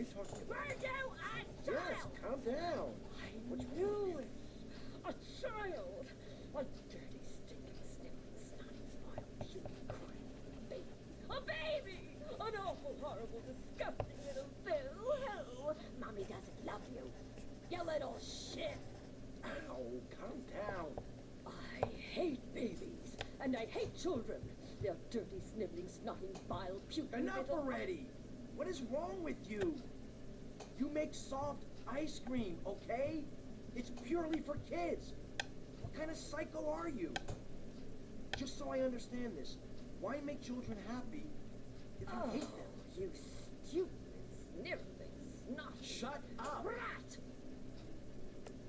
are you talking about? Virgo, a Yes, child! calm down. I knew it! A child! A dirty, stinking, sniffing, snotty, vile, puny, crying baby! A baby! An awful, horrible, disgusting little boo-hoo! Mommy doesn't love you! You little shit! Ow, calm down. I hate babies, and I hate children. They're dirty, sniveling, snotting, vile, puking Enough little... already. What is wrong with you? You make soft ice cream, okay? It's purely for kids. What kind of psycho are you? Just so I understand this, why make children happy if you Oh, hate them? Oh, you stupid, sniveling, snotty Shut up. Rat!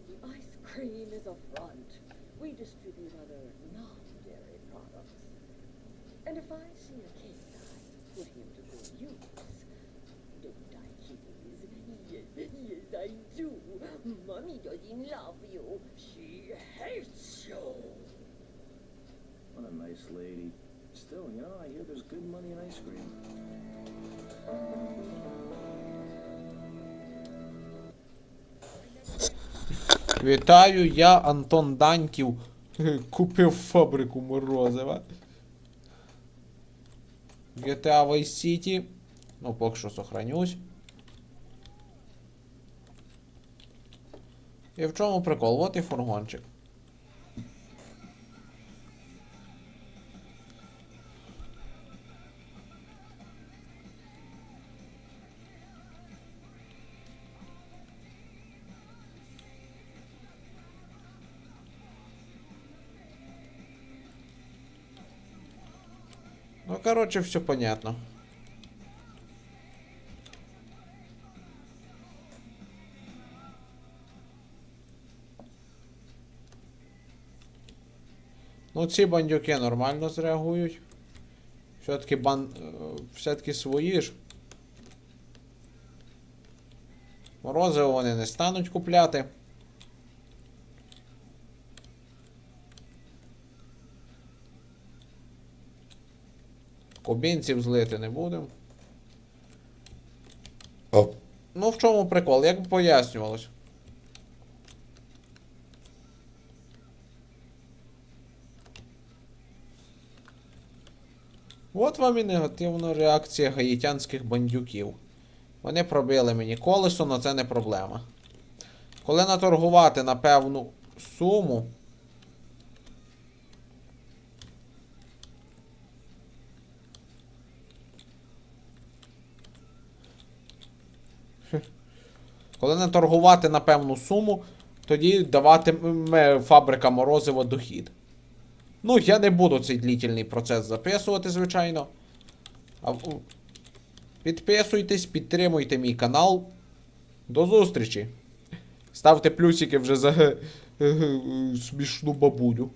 The ice cream is a front. We distribute other non-dairy products. And if I see a kid, I put him to good use. Mommy doesn't love you. She hates you. What a nice lady. Still, you know, I hear there's good money in ice cream. Вітаю, я Антон Даньків. Купив фабрику морозива. GTA Vice City. Ну, поки що сохранюсь. І в чому прикол? От і фургончик. Ну, короче, все понятно. Ну, ці бандюки нормально зреагують. Все-таки бан... е, Все-таки свої ж. Морозиво вони не стануть купляти. Кубінців злити не будемо. Ну, в чому прикол? Як пояснювалось? От вам і негативна реакція гаїтянських бандюків. Вони пробили мені колесо, але це не проблема. Коли наторгувати на певну суму. Коли не торгувати на певну суму, тоді даватиме фабрика морозиво дохід. Ну, я не буду цей длительний процес записувати, звичайно. Підписуйтесь, підтримуйте мій канал. До зустрічі. Ставте плюсики вже за смішну бабуню.